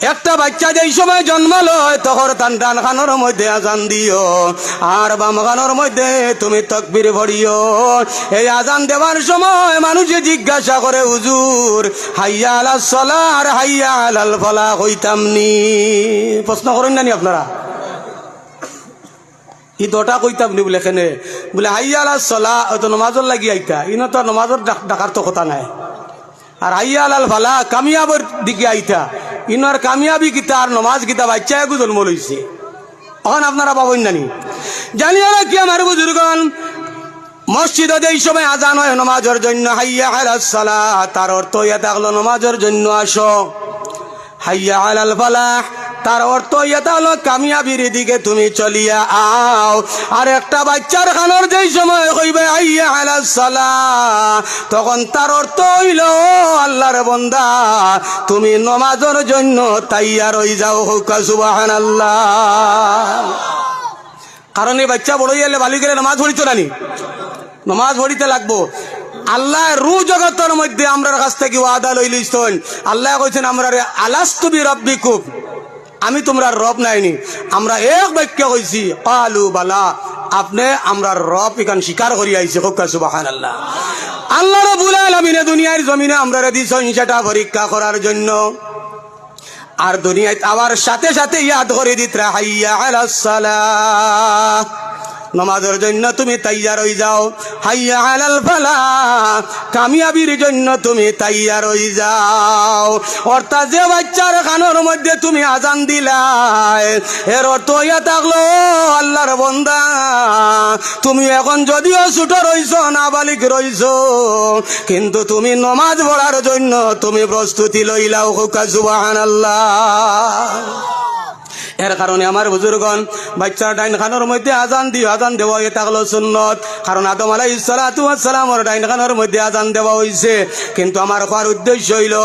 একটা বাচ্চা যেই সময় জন্ম লয়, তখন তান ডান খানোর মধ্যে আজান দিও। আর বাম খানোর মধ্যে তুমি তকবির ভরিও। এই আজান দেওয়ার সময় মানুষে জিজ্ঞাসা করে, হুজুর, হাইয়া আলা সলা আর হাইয়া আলাল ফলা হইতামনি প্রশ্ন করেন না নি আপনারা? ই দটা কইতাম নি বলে এখানে বলে, হাইয়া সলা তো নমাজর লাগি আইতা। ইনো তো নমাজর ডাক- ডাকার তো কথা নাই। আর হাইয়া আলাল ফালা, কামিয়াবর দিকে আইতা। ইনার কামিয়াবি কিতা আর নমাজ কিতা বাচ্চা একু জন্ম লইছে এখন আপনারা পাবেন জানি জানি না কি আমার বুজুর্গন মসজিদে এই সময় আজান হয় নমাজের জন্য। হাইয়া আলাল সালা তার অর্থ ইয়া থাকল নমাজের জন্য আসো। হাইয়া আলাল ফালাহ। তার অর্থ এটা হলো কামিয়াবির দিকে তুমি চলিয়া আও। আর একটা বাচ্চার খানোর যেই সময় কইবে আইয়া আলাল সালা তখন তার অর্থ হইল আল্লাহর বন্দা, তুমি নমাজের জন্য তাইয়ার হই যাও হুকা সুবাহান আল্লাহ কারণ এই বাচ্চা বড় গেলে বালি গেলে নামাজ পড়িত নানি নামাজ পড়িতে লাগবো। আল্লাহ রু জগতের মধ্যে আমরার কাছ থেকে ওয়াদা লই লিস্তন আল্লাহ কইছেন আমরা আলাস্তুবি রব্বিকুম। আমি তোমরা রব নাইনি। আমরা এক বাক্য কইছি, কালু বালা আপনি আমরা রব এখান স্বীকার করি আইছি হোক সুবাহান আল্লাহ আল্লাহ রবুল আলমিনে দুনিয়ার জমিনে আমরা দিছ সেটা পরীক্ষা করার জন্য। আর দুনিয়ায় আবার সাথে সাথে ইয়াদ করে দিত হাইয়া আলাস সালাহ নমাজের জন্য তুমি তাইয়ার হয়ে যাও। হাইয়া আলাল ফালা, কামিয়াবির জন্য তুমি তাইয়ার হয়ে যাও। অর্থাৎ যে বাচ্চার খানোর মধ্যে তুমি আজান দিলাই, এর অর্থ ইয়া থাকল আল্লাহর বন্দা, তুমি এখন যদিও ছোট রইছ, নাবালিক রইছ, কিন্তু তুমি নমাজ পড়ার জন্য তুমি প্রস্তুতি লইলাও হুকা সুবাহান এর কারণে আমার বুজুর্গন বাচ্চার ডাইন খানোর মধ্যে আজান দিও, আজান দেওয়া এটা হলো সুন্নত। কারণ আদম আলাই সালাতু আসসালামর ডাইন খানোর মধ্যে আজান দেওয়া হয়েছে কিন্তু আমার হওয়ার উদ্দেশ্য হইল,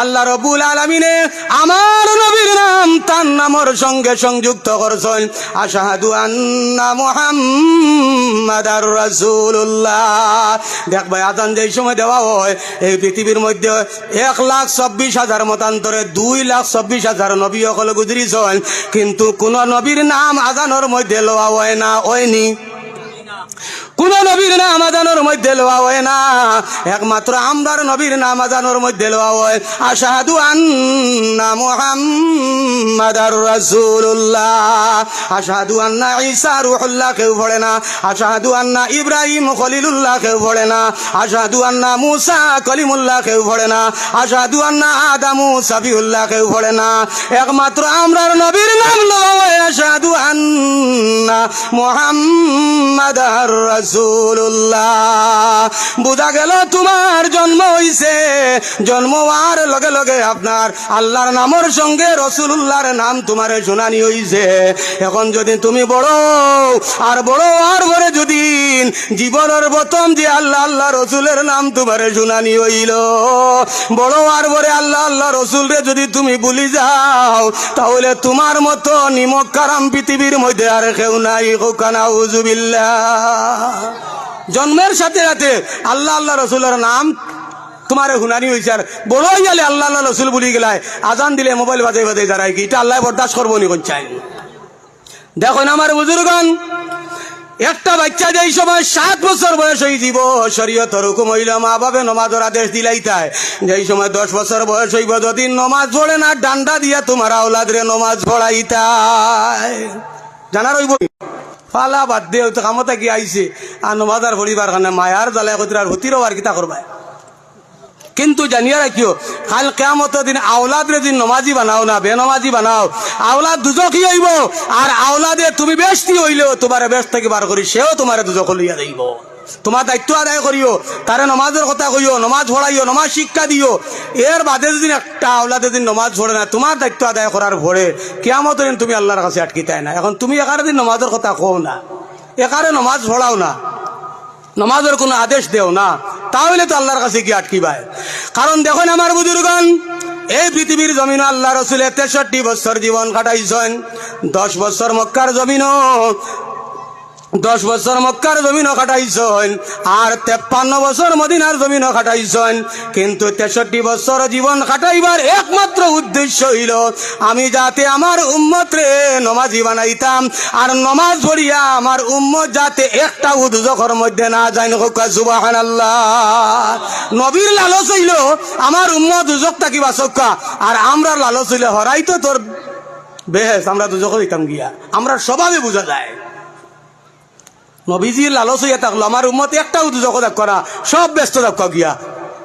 আল্লাহ রবুল আলমিনে আমার নবীর নাম তার নামর সঙ্গে সংযুক্ত করছেন। আশাহাদু আন্না মুহাম্মাদার রাসূলুল্লাহ। দেখ ভাই, আজান যেই সময় দেওয়া হয়, এই পৃথিবীর মধ্যে এক লাখ চব্বিশ হাজার মতান্তরে দুই লাখ চব্বিশ হাজার নবী সকল গুজরিছেন কিন্তু কোন নবীর নাম আজানোর মধ্যে লোয়া হয় না কোন নবীর নাম আজানোর মধ্যে লোয়া হয় না। একমাত্র আমরার নবীর নাম আজানোর মধ্যে লোয়া হয়। আশাহাদু আন্না মুহাম্মাদার রাসূলুল্লাহ। আশাহাদু আন্না ঈসা রূহুল্লাহ কেউ পড়ে না। আশাহাদু আন্না ইব্রাহিম খলিলুল্লাহ কেউ পড়ে না। আশাহাদু আন্না মুসা কলিমুল্লাহ কেউ পড়ে না। আশাহাদু আন্না আদামু সাফিউল্লাহ কেউ পড়ে না। একমাত্র আমরার নবীর নাম লোয়া হয় আশাহাদু আন্না মুহাম্মাদার রাসূলুল্লাহ। বুঝা গেল তোমার জন্ম হইছে। জন্ম হওয়ার লগে লগে আপনার আল্লাহর নামের সঙ্গে রসুল্লাহর নাম তোমার শুনানি হইছে। এখন যদি তুমি বড় আর বড় আর পরে যদি জীবনের প্রথম যে আল্লাহ আল্লাহ রসুলের নাম তোমার শুনানি হইল, বড় আর পরে আল্লাহ আল্লাহ রসুলরে যদি তুমি ভুলি যাও, তাহলে তোমার মতো নিমক কারাম পৃথিবীর মধ্যে আর কেউ নাই। হোকানা উজুবিল্লা জন্মের সাথে সাথে আল্লাহ আল্লাহ রসুলের নাম তোমার হুনানি হয়েছে আর বড় গেলে আল্লাহ আল্লাহ রসুল বলি গেলায়, আজান দিলে মোবাইল বাজাই বাজাই দাঁড়ায় কি? এটা আল্লাহ বরদাস্ত করব নি চাই? দেখুন আমার বুজুর্গন একটা বাচ্চা যেই সময় সাত বছর বয়স হয়ে যাব শরীয়তর হুকুম হইল মা বাবা নমাজের আদেশ দিলাই তাই। যেই সময় দশ বছর বয়স হইব, যদি নমাজ পড়ে না, ডান্ডা দিয়া তোমার আওলাদরে নমাজ পড়াই তাই। জানার হইব ফালা বাদ দে হয়তো কামতা কি আইছে। আর নমাজার ভরিবার কারণে মায়ার জ্বালায় কত আর হতিরও আর কিতা করবায় কিন্তু জানিয়া রাখিও কাল কেমত দিন আওলাদ রে দিন নমাজি বানাও না, বেনমাজি বানাও, আওলাদ দুজকি হইব আর আওলাদে তুমি বেশতি হইলেও তোমার বেশ থেকে বার করি সেও তোমার দুজক লইয়া দেব তোমার দায়িত্ব আদায় করিও, তারে নমাজের কথা কইও, নমাজ পড়াইও, নমাজ শিক্ষা দিও। এর বাদে যদি একটা আওলাদে দিন নমাজ পড়ে না, তোমার দায়িত্ব আদায় করার ভরে কেমতের দিন তুমি আল্লাহর কাছে আটকিতাই না। এখন তুমি একারে দিন নমাজের কথা কও না, একারে নমাজ পড়াও না, নমাজের কোনো আদেশ দেও না, তাহলে তো আল্লাহর কাছে কি আটকিবায় কারণ দেখুন আমার বুজুর্গন, এই পৃথিবীর জমিন আল্লাহ রসুলের তেষট্টি বছর জীবন কাটাইছেন, দশ বছর মক্কার জমিন দশ বছর মক্কার জমিনও খাটাইছেন, আর তেপ্পান্ন বছর মদিনার জমিনও খাটাইছেন। কিন্তু তেষট্টি বছর জীবন খাটাইবার একমাত্র উদ্দেশ্য হইল, আমি যাতে আমার উম্মতরে নমাজি বানাইতাম, আর নমাজ পড়িয়া আমার উম্মত যাতে একটা উদ্যোগের মধ্যে না যায় সুবাহান আল্লাহ নবীর লালচ হইল, আমার উম্মত দুজক থাকিবা চক্কা আর আমরা লালচ হইলে হরাই তো তোর বেহেস আমরা দুজক হইতাম গিয়া। আমরা স্বভাবে বোঝা যায়। নবীজির লালচ হইয়া থাকল, আমার উম্মত একটা উদ্যোগ করা, সব ব্যস্ত থাকা গিয়া।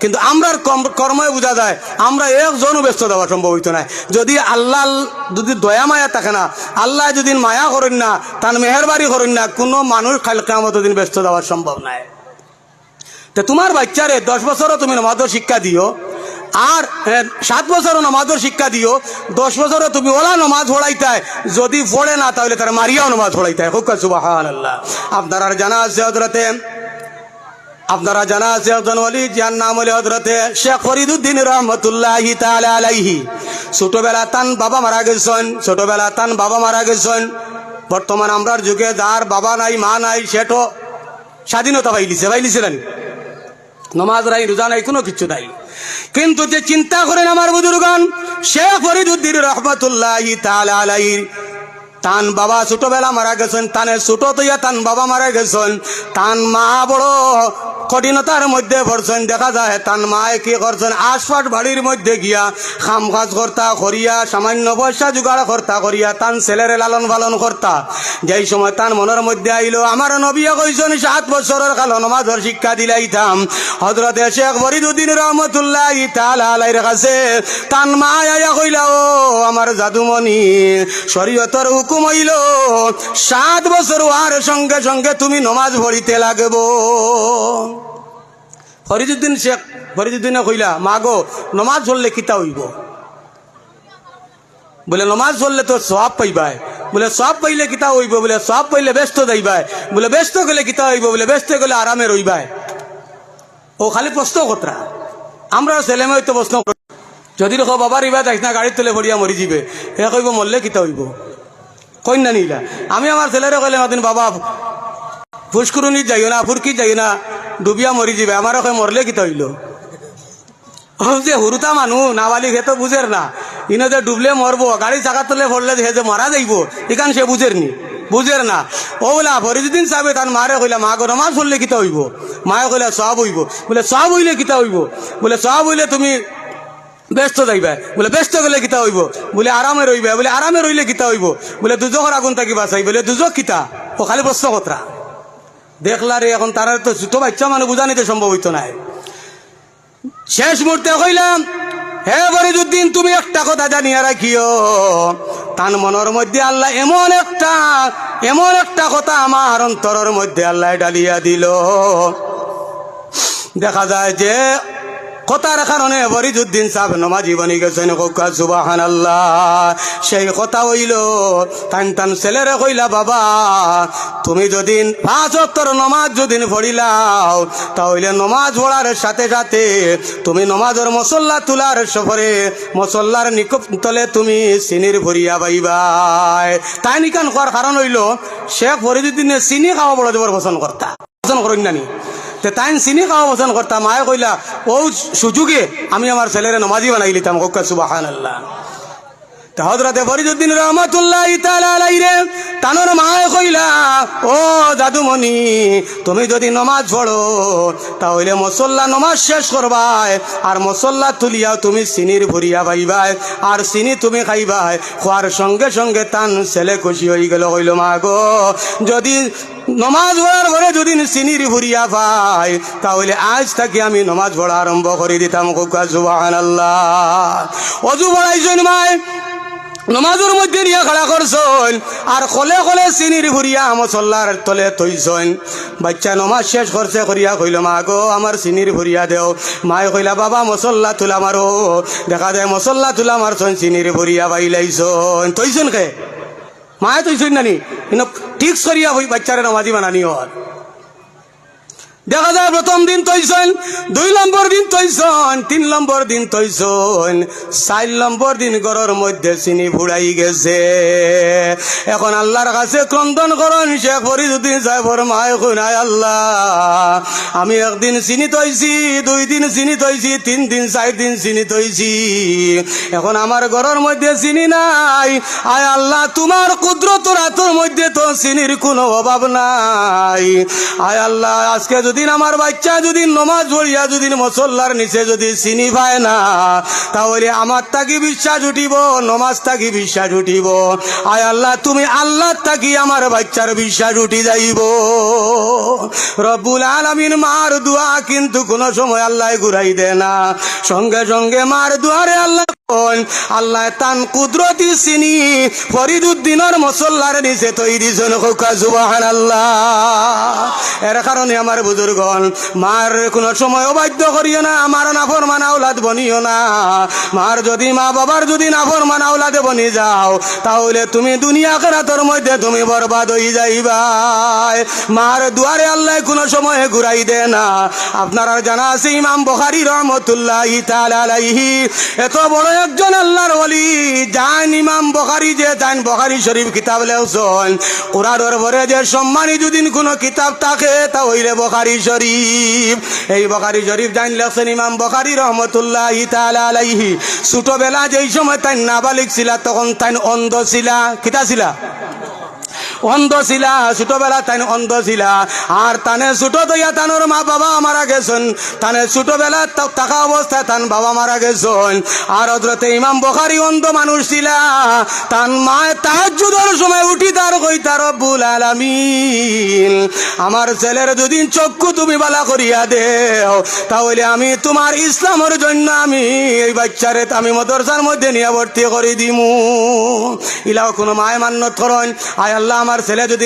কিন্তু আমরার কম- কর্মে বোঝা যায়, আমরা একজনও ব্যস্ত দেওয়া সম্ভব হইতো না। যদি আল্লাহ যদি দয়া মায়া থাকে না, আল্লাহ যদি মায়া করেন না, তার মেহরবারি করেন না, কোনো মানুষ খাল কামত দিন ব্যস্ত দেওয়া সম্ভব নাই। তো তোমার বাচ্চারে দশ বছরও তুমি নমাজের শিক্ষা দিও আর এ, সাত বছরও নমাজের শিক্ষা দিও দশ বছরও তুমি ওলা নমাজ পড়াইতায় যদি পড়ে না তাহলে তারা মারিয়াও নমাজ পড়াইতায় হুক্কা সুবাহান আল্লাহ আপনার জানা আছে হজরতে আপনারা জানা আছে একজন অলি যার নাম হলে হজরতে শেখ ফরিদুদ্দিন রহমতুল্লাহি তাআলা আলাইহি। ছোটবেলা তান বাবা মারা গেছেন ছোটবেলা তান বাবা মারা গেছেন। বর্তমান আমরার যুগে যার বাবা নাই মা নাই সেটো স্বাধীনতা পাইলিছে পাইলিছে না নমাজ নাই রোজা নাই কোনো কিছু নাই। কিন্তু যে চিন্তা করেন আমার বুজুরগণ শেখ ফরিদুদ্দিন রহমতুল্লাহ আলাইহি। তান বাবা ছোটবেলা মারা গেছেন তানে ছোট তৈয়া তান বাবা মারা গেছেন, তান মা বড় কঠিনতার মধ্যে পড়ছেন দেখা যায় তান মায়ে কি করছেন? আশপাশ বাড়ির মধ্যে গিয়া খাম কাজ কর্তা করিয়া, সামান্য পয়সা জোগাড় কর্তা করিয়া, তান ছেলেরে লালন পালন কর্তা। যেই সময় তান মনের মধ্যে আইলো, আমার নবিয়া কইছেন, সাত বছরের কাল নমাজের শিক্ষা দিলাইতাম। হজরতে শেখ ফরিদুদ্দিন রহমতুল্লাহ তাআলা আলাইহির কাছে তান মা আয়া কইলা, ও আমার জাদুমণি, শরীয়তর হুকুম হইল, সাত বছর হওয়ার সঙ্গে সঙ্গে তুমি নমাজ পড়িতে লাগব। ফরিদুদ্দিন শেখ, ফরিদুদ্দিনে কইলা, মা গো, নমাজ পড়লে কিতা হইব? বলে, নমাজ পড়লে তো সব পাইবাই। বলে সব পাইলে কিতা হইব? বলে সব পাইলে ব্যস্ত যাইবাই। বলে, ব্যস্ত গেলে কিতা হইব? বলে, ব্যস্ত গেলে আরামে রইবাই। ও খালি প্রশ্ন কতরা আমরা ছেলে মেয়ে তো প্রশ্ন। যদি দেখো বাবার ইবা যাইস না, গাড়ির তলে ভরিয়া মরি যাবে এ কইব, মরলে কিতা হইব? কন্যা নিলা। আমি আমার ছেলেরে কইলে মাতিন বাবা, ফুসকুরুনি যাইও না, ফুরকি যাইও না। ডুবিয়া মরি যাবে আমার কই মরলে কিতা হইল ও যে হুরুতা মানুহ, নাবালিক হে তো বুঝের না। ইনে যে ডুবলে মরবো গাড়ি চাকা তলে পড়লে হে যে মারা যাইব এখান সে বুঝের নি। বুঝের না। ও বলা ফরিদুদ্দিন সাহেব তার মারে কইলা মা গো নমাজ পড়লে কিতা হইব মায়ে কইলা সব হইব বলে সব হইলে কিতা হইব বলে সব হইলে তুমি ব্যস্ত যাইবা। বলে, ব্যস্ত গেলে কিতা হইব বলে আরামে রইবা বলে আরামে রইলে কিতা হইব বলে দুজকর আগুন থাকি বাঁচাই। বলে দুজক কিতা ও খালি প্রশ্ন কতরা দেখলা রে এখন তারা তো ছোট বাচ্চা মানে বুঝা নিতে সম্ভব হইতো না। শেষ মুহূর্তে কইলাম, হে বরিদুদ্দিন তুমি একটা কথা জানিয়া রাখিও। তান মনের মধ্যে আল্লাহ এমন একটা এমন একটা কথা আমার অন্তরের মধ্যে আল্লাহ ডালিয়া দিল। দেখা যায় যে কথার কারণে ফরিদুদ্দিন সাহেব নমাজি বনি গেছেন কোকা সুবাহান আল্লাহ সেই কথা হইল, টান টান ছেলেরে কইলা, বাবা, তুমি যদি পাঁচ অত্তর নমাজ যদি পড়িলাও, তাহলে নমাজ পড়ার সাথে সাথে তুমি নমাজের মসল্লা তুলার সফরে, মসল্লার নিকট তলে তুমি চিনির ভরিয়া পাইবাই। তাই নিকান করার কারণ হইল, শেখ ফরিদুদ্দিনে চিনি খাওয়া বড় জবর পছন্দ করতা। পছন্দ করেন নানি তে তাই চিনি খাওয়া পছন্দ করতাম মায়ে কইলা ও সুযোগে, আমি আমার ছেলেরে নমাজি বানাই লিতাম কোকা সুবাহান আল্লাহ তা হজরতে ফরিদুদ্দিন রহমতুল্লাহ রে, তানোর মায়ে কইলা, ও দাদুমণি তুমি যদি নমাজ পড়ো, তাহলে মসল্লা নমাজ শেষ করবাই আর মসল্লা তুলিয়া তুমি চিনির ভরিয়া পাইবাই আর চিনি তুমি খাইবাই খোয়ার সঙ্গে সঙ্গে তান ছেলে খুশি হয়ে গেল, কইল, মা গো, যদি নমাজ পড়ার পরে যদি চিনির ভরিয়া পাই, তাহলে আজ থাকি আমি নমাজ পড়া আরম্ভ করে দিতাম কোকা সুবাহান আল্লাহ অজু পড়াইছেন, মায়। নমাজের মধ্যে নিয়ে খাড়া করছন। আর কলে কলে চিনির ভরিয়া মশল্লার তলে থইছন। বাচ্চা নমাজ শেষ করছে, করিয়া কইল, মা গো, আমার চিনির ভরিয়া দেও। মায়ে কইলা, বাবা মশল্লা তুলা মারো। দেখা যায় মশল্লা তুলা মারছন, চিনির ভরিয়া বাইলাইছন। তৈছন কে? মায়ে তৈছন নানি? কিন্তু ঠিক করিয়া হই বাচ্চারে নমাজি বানানি হর দেখা যায় প্রথম দিন তৈছন দুই নম্বর দিন তৈছন তিন নম্বর দিন তৈছন চার নম্বর দিন ঘরের মধ্যে চিনি ফুড়াই গেছে। এখন আল্লাহর কাছে ক্রন্দন করন শেখ ফরিদুদ্দিন সাহেবর মায় খুনায় আল্লাহ, আমি একদিন চিনি তৈছি, দুই দিন চিনি তৈছি, তিন দিন চার দিন চিনি তৈছি। এখন আমার ঘরের মধ্যে চিনি নাই, আয় আল্লাহ, তোমার কুদরত রাতের মধ্যে তো চিনির কোনো অভাব নাই। আয় আল্লাহ, আজকে যদি আমার বাচ্চা, যদি নমাজ পড়িয়া, যদি মসল্লার নিচে যদি চিনি পায় না, তাহলে আমার তাকি বিশ্বাস উঠিব? নমাজ তাকি বিশ্বাস উঠিব? আয় আল্লাহ, তুমি আল্লাহ তাকি আমার বাচ্চার বিশ্বাস উঠি যাইব? রব্বুল আলমিন মার দোয়া কিন্তু কোনো সময় আল্লাহ ঘুরাই দেয় না। সঙ্গে সঙ্গে মার দুয়ারে আল্লাহ আল্লাহ তান কুদরতি চিনি, ফরিদুদ্দিনের মসল্লার নিচে তৈরি জন হোকা জুবাহান আল্লাহ এর কারণে আমার বুজুর্গন মার কোনো সময় অবাধ্য করিও না আমার নাফর মানাওলাদ বনিও না। মার যদি মা বাবার যদি নাফর মানা ওলাদে বনি যাও, তাহলে তুমি দুনিয়া কেরাতর মধ্যে তুমি বরবাদ হয়ে যাইবাই। মার দুয়ারে আল্লাহ কোনো সময় ঘুরাই দে না। আপনার জানা আছে, ইমাম বখারি রহমতুল্লাহ আলাইহি, এত বড় একজন আল্লাহর অলি জান ইমাম বখারি যে জান বখারি শরীফ কিতাব লেওসন কোরআনের ভরে যে সম্মানী যদি কোনো কিতাব থাকে, তা হইলে বখারি শরীফ। এই বখারি শরীফ জান লেখছেন ইমাম বখারি রহমতুল্লাহ আলাইহি। ছোটবেলা যেই সময় তাই নাবালিক ছিলা, তখন তাই অন্ধ ছিলা। কিতা ছিলা? অন্ধ ছিলা ছোটবেলা তাই অন্ধ ছিলা। আর তানে ছোট দইয়া তানোর মা বাবা মারা গেছেন তানে ছোটবেলা থাকা অবস্থায় তান বাবা মারা গেছেন আর হজরতে ইমাম বখারি অন্ধ মানুষ ছিলা। তান মায় তাহাজুদের সময় উঠি তার কই তার রব্বুল আলামিন। আমার ছেলের দুদিন চক্ষু তুমি বালা করিয়া দেও। তাহলে আমি তোমার ইসলামের জন্য আমি এই বাচ্চারে আমি মদরসার মধ্যে নিয়ে ভর্তি করে দিমু। ইলাও কোনো মায় মান্যত করেন আয় আল্লাহ আমার ছেলে যদি